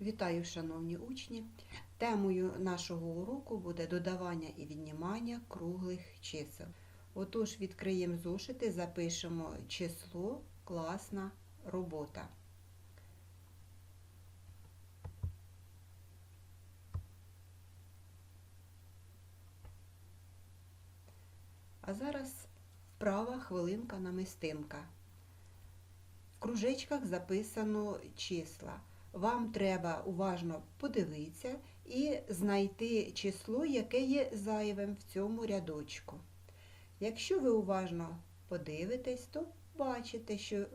Вітаю, шановні учні! Темою нашого уроку буде додавання і віднімання круглих чисел. Отож, відкриємо зошити, запишемо число, класна робота. А зараз вправа хвилинка намистинка. В кружечках записано числа. Вам треба уважно подивитися і знайти число, яке є зайвим в цьому рядочку. Якщо ви уважно подивитесь, то бачите, що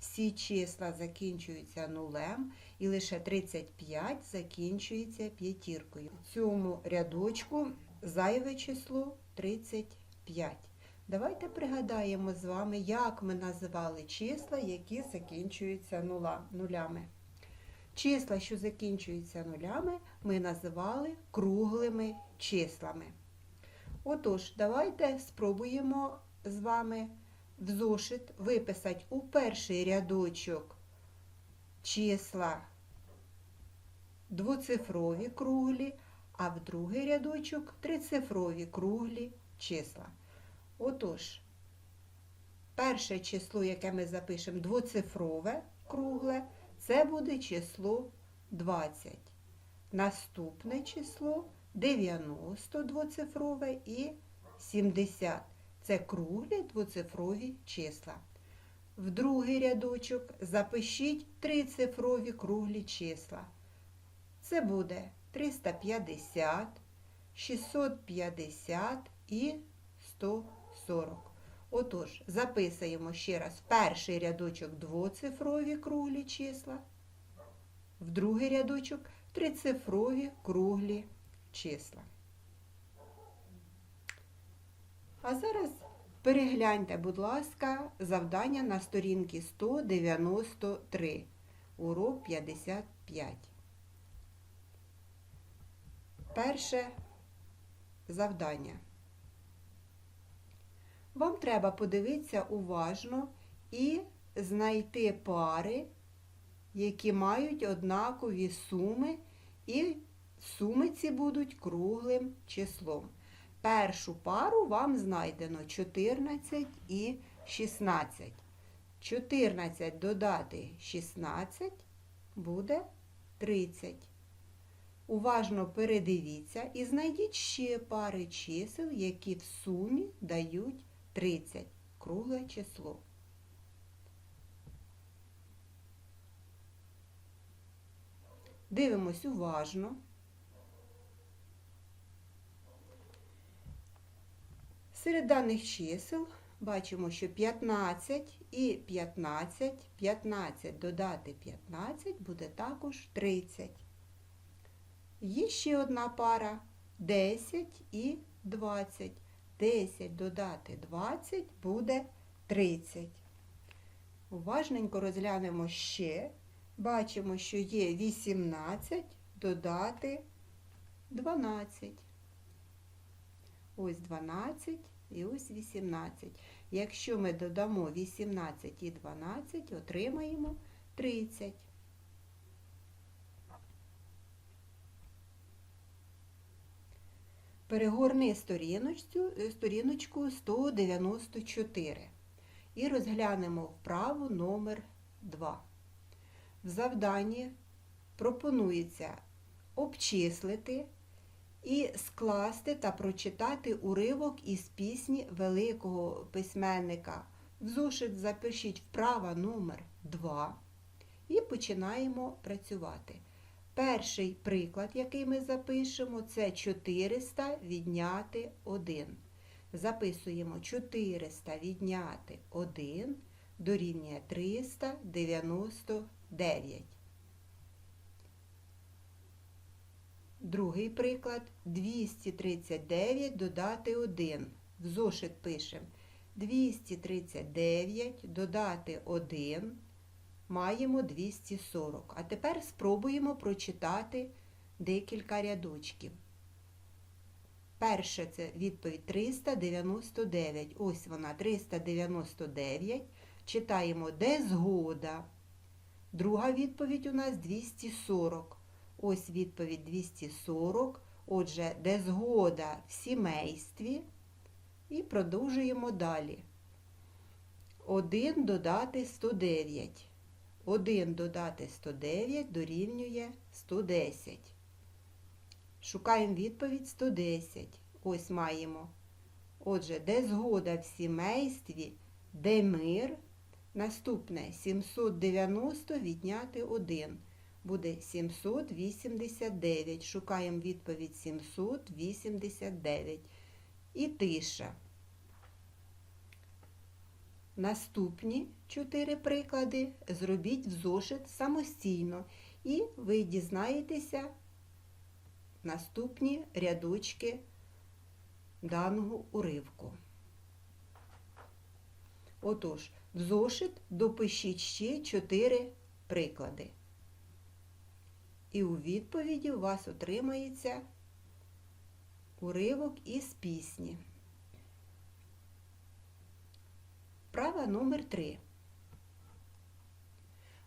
всі числа закінчуються нулем і лише 35 закінчується п'ятіркою. В цьому рядочку зайве число 35. Давайте пригадаємо з вами, як ми називали числа, які закінчуються нулями. Числа, що закінчуються нулями, ми називали круглими числами. Отож, давайте спробуємо з вами в зошит виписати у перший рядочок числа двоцифрові круглі, а в другий рядочок трицифрові круглі числа. Отож, перше число, яке ми запишемо двоцифрове кругле, це буде число 20. Наступне число 90 двоцифрове і 70. Це круглі двоцифрові числа. В другий рядочок запишіть трицифрові круглі числа. Це буде 350, 650 і 140. Отож, записуємо ще раз перший рядочок двоцифрові круглі числа, в другий рядочок трицифрові круглі числа. А зараз перегляньте, будь ласка, завдання на сторінці 193, урок 55. Перше завдання. Вам треба подивитися уважно і знайти пари, які мають однакові суми, і суми ці будуть круглим числом. Першу пару вам знайдено 14 і 16. 14 додати 16 буде 30. Уважно передивіться і знайдіть ще пари чисел, які в сумі дають 30. Кругле число. Дивимось уважно. Серед даних чисел бачимо, що 15 і 15, 15 додати 15 буде також 30. Є ще одна пара 10 і 20. 10 додати 20 буде 30. Уважненько розглянемо ще. Бачимо, що є 18 додати 12. Ось 12 і ось 18. Якщо ми додамо 18 і 12, отримаємо 30. Перегорни сторіночку, сторіночку 194 і розглянемо вправу номер 2. В завданні пропонується обчислити і скласти та прочитати уривок із пісні великого письменника. В зошит запишіть вправа номер 2 і починаємо працювати. Перший приклад, який ми запишемо, це 400 відняти 1. Записуємо 400 відняти 1 дорівнює 399. Другий приклад 239 додати 1. В зошит пишемо 239 додати 1 маємо 240. А тепер спробуємо прочитати декілька рядочків. Перше це відповідь 399. Ось вона 399. Читаємо де згода. Друга відповідь у нас 240. Ось відповідь 240. Отже, де згода в сімействі. І продовжуємо далі. 1 додати 109. 1 додати 109 дорівнює 110. Шукаємо відповідь 110. Ось маємо. Отже, де згода в сімействі, де мир. Наступне 790 відняти 1. Буде 789. Шукаємо відповідь 789. І тиша. Наступні чотири приклади зробіть в зошит самостійно, і ви дізнаєтеся наступні рядочки даного уривку. Отож, в зошит допишіть ще чотири приклади. І у відповіді у вас отримається уривок із пісні. Права номер 3.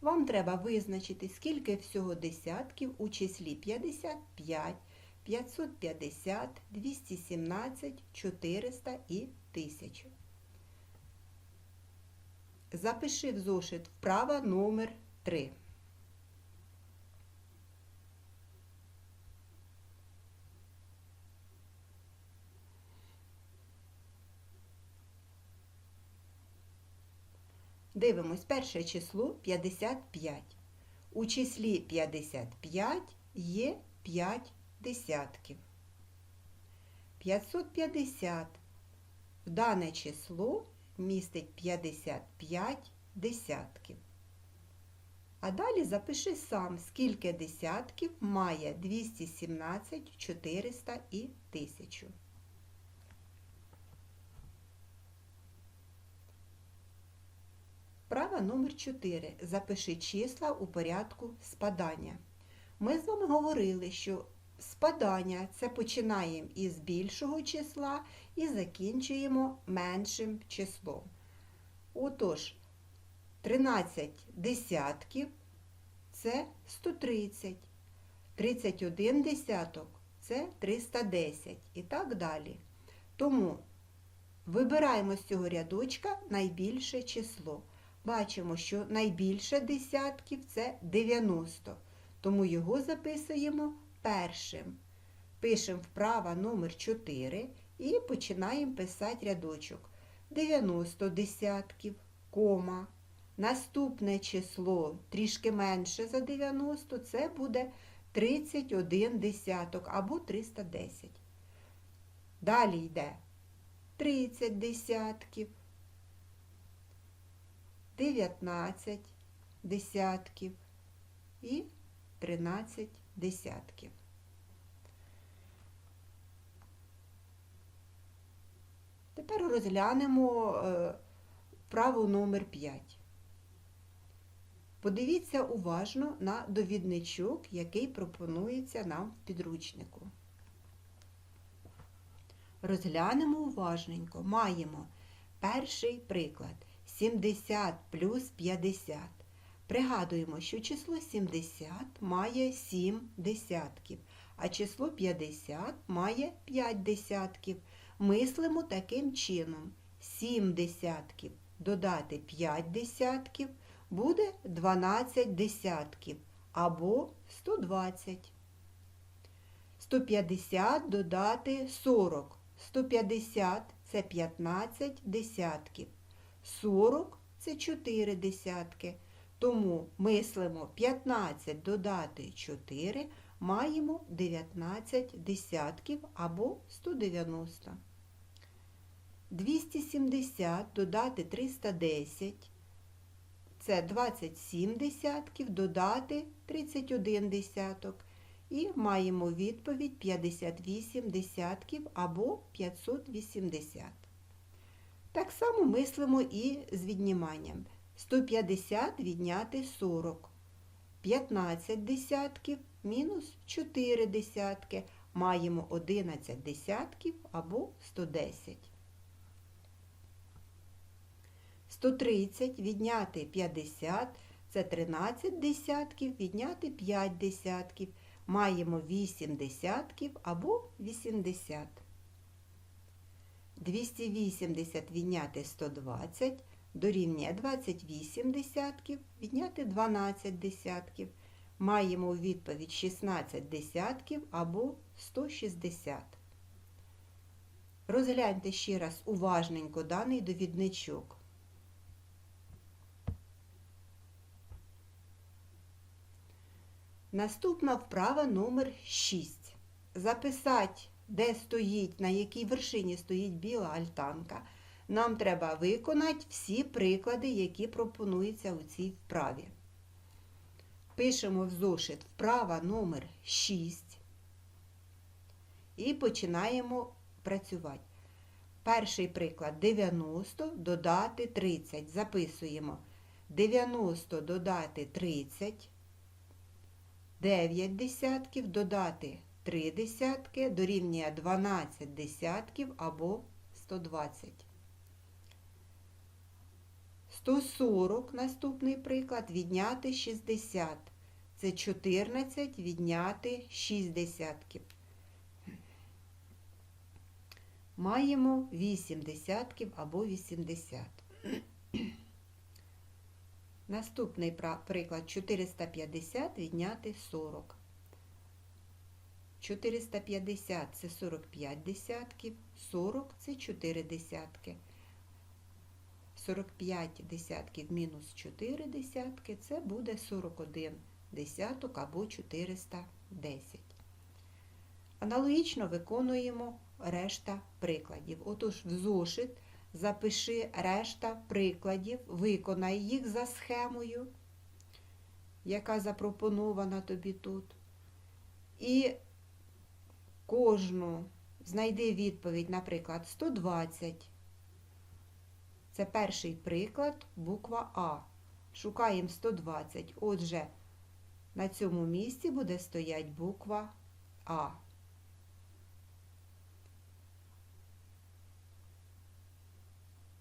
Вам треба визначити, скільки всього десятків у числі 55, 550, 217, 400 і 1000. Запиши в зошит вправа номер 3. Дивимось перше число 55. У числі 55 є 5 десятків. 550 в дане число містить 55 десятків. А далі запиши сам, скільки десятків має 217, 400 і 1000. Права номер 4. Запиши числа у порядку спадання. Ми з вами говорили, що спадання це починаємо із більшого числа і закінчуємо меншим числом. Отож, 13 десятків це 130, 31 десяток це 310 і так далі. Тому вибираємо з цього рядочка найбільше число. Бачимо, що найбільше десятків це 90, тому його записуємо першим. Пишемо вправа номер 4 і починаємо писати рядочок. 90 десятків, кома. Наступне число трішки менше за 90, це буде 31 десяток або 310. Далі йде 30 десятків. 19 десятків і 13 десятків. Тепер розглянемо е, вправу номер 5. Подивіться уважно на довідничок, який пропонується нам в підручнику. Розглянемо уважненько. Маємо перший приклад. 70 плюс 50. Пригадуємо, що число 70 має 7 десятків, а число 50 має 5 десятків. Мислимо таким чином. 7 десятків додати 5 десятків буде 12 десятків або 120. 150 додати 40. 150 це 15 десятків. 40 це 4 десятки. Тому мислимо 15 додати 4, маємо 19 десятків або 190. 270 додати 310. Це 27 десятків додати 31 десяток. І маємо відповідь 58 десятків або 580. Так само мислимо і з відніманням. 150 відняти 40. 15 десятків мінус 4 десятки. Маємо 11 десятків або 110. 130 відняти 50 це 13 десятків, відняти 5 десятків. маємо 8 десятків або 80. 280 відняти 120 дорівнює 28 десятків, відняти 12 десятків. Маємо у відповідь 16 десятків або 160. Розгляньте ще раз уважненько даний довідничок. Наступна вправа номер 6. Записати, де стоїть, на якій вершині стоїть біла альтанка. Нам треба виконати всі приклади, які пропонуються у цій вправі. Пишемо в зошит вправа номер 6 і починаємо працювати. Перший приклад 90 додати 30. Записуємо 90 додати 30. 9 десятків додати 3 десятки дорівнює 12 десятків або 120. 140 наступний приклад відняти 60. Це 14 відняти 6 десятків. Маємо 8 десятків або 80. Наступний приклад 450 відняти 40. 450 це 45 десятків, 40 це 4 десятки. 45 десятків мінус 4 десятки це буде 41 десяток або 410. Аналогічно виконуємо решта прикладів. Отож, в зошит запиши решта прикладів, виконай їх за схемою, яка запропонована тобі тут. І кожну знайди відповідь, наприклад, 120. Це перший приклад, буква А. Шукаємо 120. Отже, на цьому місці буде стоять буква А.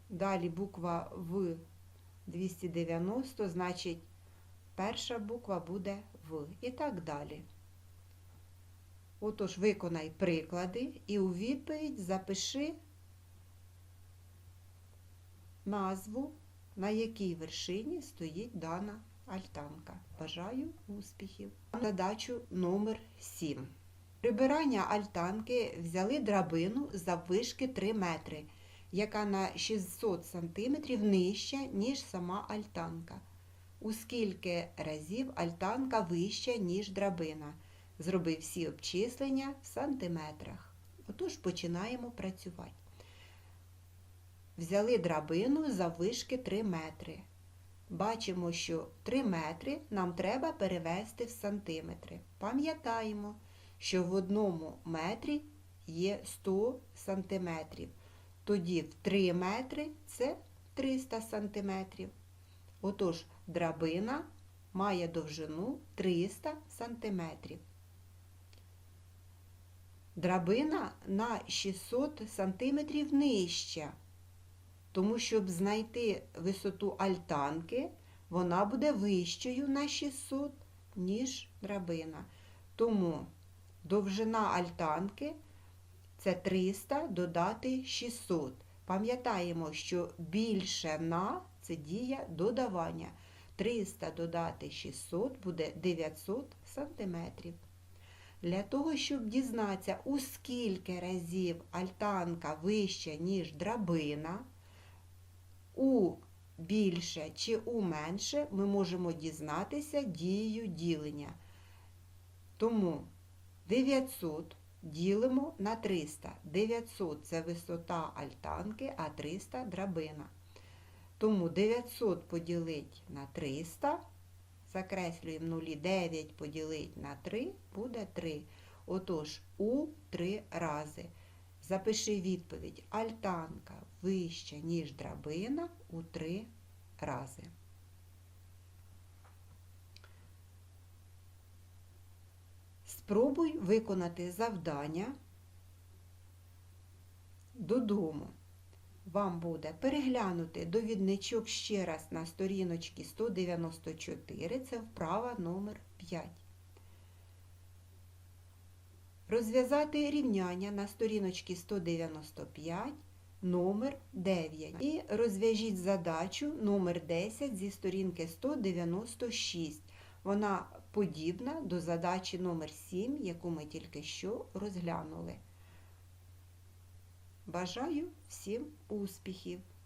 Далі буква В 290, значить, перша буква буде В. І так далі. Отож, виконай приклади і у відповідь запиши назву, на якій вершині стоїть дана альтанка. Бажаю успіхів! Задачу номер 7. Прибирання альтанки взяли драбину заввишки 3 метри яка на 600 см нижча, ніж сама альтанка. У скільки разів альтанка вища, ніж драбина. Зроби всі обчислення в сантиметрах. Отож починаємо працювати. Взяли драбину за вишки 3 метри. Бачимо, що 3 метри нам треба перевести в сантиметри. Пам'ятаємо, що в одному метрі є 100 сантиметрів. Тоді в 3 метри це 300 сантиметрів. Отож, драбина має довжину 300 сантиметрів. Драбина на 600 сантиметрів нижча. Тому, щоб знайти висоту альтанки, вона буде вищою на 600, ніж драбина. Тому довжина альтанки це 300 додати 600. Пам'ятаємо, що більше на це дія додавання. 300 додати 600 буде 900 сантиметрів. Для того, щоб дізнатися, у скільки разів альтанка вища, ніж драбина, у більше чи у менше ми можемо дізнатися дією ділення. Тому 900 Ділимо на 300. 900 це висота альтанки, а 300 драбина. Тому 900 поділить на 300. Закреслюємо нулі 9 поділить на 3 буде 3. Отож, у 3 рази. Запиши відповідь. Альтанка вища, ніж драбина у 3 рази. Спробуй виконати завдання додому. Вам буде переглянути довідничок ще раз на сторіночці 194, це вправа номер 5. Розв'язати рівняння на сторіночці 195, номер 9. І розв'яжіть задачу номер 10 зі сторінки 196. Вона подібна до задачі номер 7, яку ми тільки що розглянули. Бажаю всім успіхів!